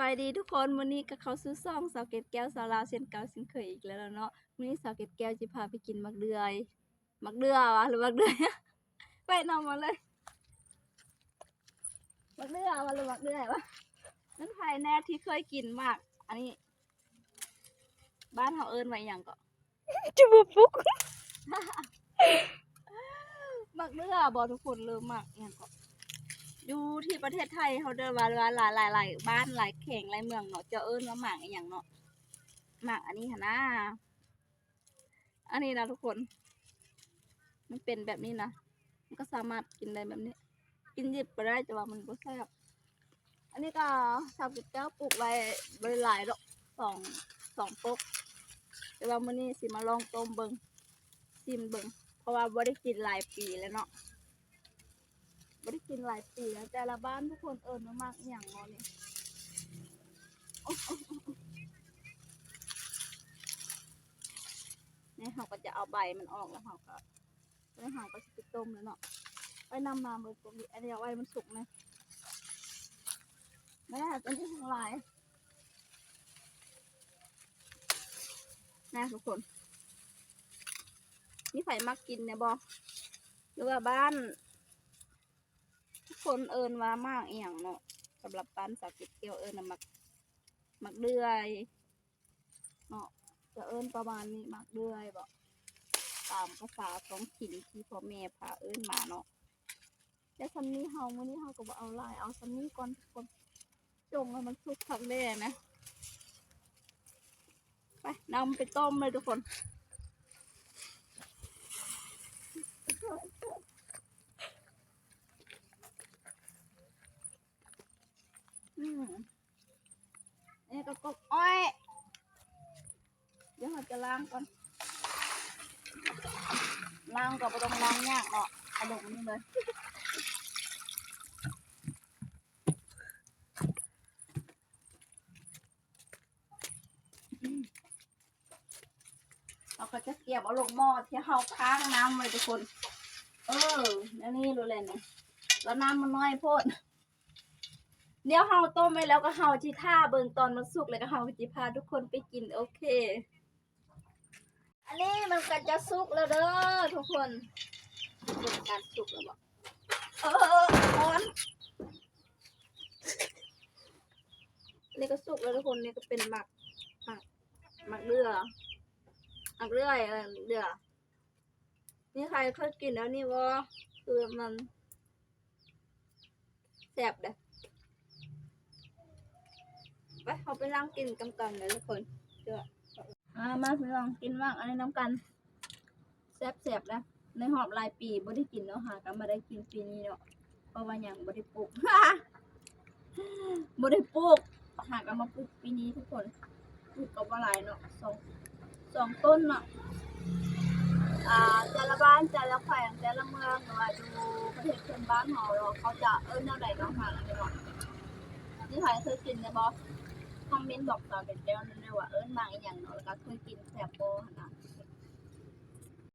วัสดีทุกคนวันนี้ก็เข้าสู่ซ่องสาวเกตแก้วสาวลาวเช่นเก่าเช่นเคยอีกแล้วเนาะวันนี้สาวเกตแก้วจะพาไปกินมักเดือยมักเดือวะหรือมักเดือยไปนำมาเลยมักเดือวะหรือมักเดือยวะนั่นใครแน่ที่เคยกินมาก อันนี้ บ้านเขาเอิ้นไว้อย่างก็จะมาฟุกมักเดือบอทุกคนเริ่มมากอย่างก็ อยู่ที่ประเทศไทยเขาเดินว่าหลายหลายหลายบ้านหลายแข่งหลายเมืองเนาะเจะเอิ้นว่าหมากอหย่างเนาะหมากอันนี้ค่ะนะอันนี้นะทุกคน มันเป็นแบบนี้นะมันก็สามารถกินได้แบบนี้ กินดิบไปได้แต่ว่ามันก็แซ่บอันนี้ก็ชาวกิจเจ้าปลูกไว้บริหลายดอกสองสองปกแต่ว่ามื้อนี้สิมาลองต้มเบิงชิมเบิงเพราะว่าบ่ได้กินหลายปีแล้วเนาะ บ่ได้กินหลายปีแล้ว แต่ละบ้านทุกคนเอิญมากๆอย่างเนาะนี่โอ้โอ้โอ้นี่เขาก็จะเอาใบมันออกแล้วเขาก็แล้วเขาก็จะไปต้มแล้วเนาะไปนำมาเบิกตรงนี้อันนี้ไว้มันสุกนะแม่ตัวนี้ทั้งลายนะทุกคนนี่ไผมักกินเนี่ยบอหรือว่าบ้าน คนเอินว่ามากอีหยังเนาะสำหรับบ้นสาวเก็บเกี่ยวเอินน่ะมักมักเดือยเนาะจะเอินประมาณนี้มักเดือยบอกตามภาษาท้องถิ่นที่พ่อแม่พาเอินมาเนาะแต่ซันนี้เฮามื้อนี้เฮาก็บ่เอาลายเอาซันนี้ก่อนทุกคนจงให้มันสุกคักแน่นะไปนำไปต้มเลยทุกคน อืม นี่ก็กบอ้อยเดี๋ยวเราจะล้างก่อนล้างก็ไม่ต้องล้างยากเนาะเอาลงนี่เลยเราก็จะเก็บเอาลงหม้อที่เฮาค้างน้ำไว้ทุกคน เออแล้วนี่รู้เลยเนี่ยแล้วน้ำมันน้อยโพด เดี๋ยวเฮาต้มไว้แล้วก็เฮาจิท่าเบิ่งตอนมันสุกแล้วก็เฮาจิพาทุกคนไปกินโอเค อันนี้มันก็จะสุกแล้วเด้อทุกคนเป็นการสุกแล้วบอกเออเออร้อนอันนี่ก็สุกแล้วทุกคนนี่ก็เป็นหมักหมักหมักเรือหมักเรื่อยเออเรือนี่ใครเคยกินแล้วนี่วะคือมันแซ่บเด้อ ไปเขาไปนั่งกินกันกันเลยทุกคนเดี๋ยวอ่ามาพี่ลองกินบ้างอันนี้น้ำกันแซ่บๆนะในหอบหลายปีบ่ได้กินเนาะหากันมาได้กินปีนี้เนาะเพราะว่าหยังบ่ได้ปลูกบ่ได้ปลูกหากันมาปลูกปีนี้ทุกคนปลูกก็บ่หลายเนาะสองสองต้นเนาะอ่าแต่ละบ้านแต่ละแขวงแต่ละเมืองหรือว่าดูประเทศเพื่อนบ้านของเราเขาจะเอิ้นแนวใดเนาะหากันเนาะนี่ใครเคยกินเนี่ยบ่ คอมเมนต์บอกต่อเป็นแก้วนั่นเลยว่าเอิ้นมาอีหยังเนาะแล้วก็เคยกินแซ่บโบหั่นนะ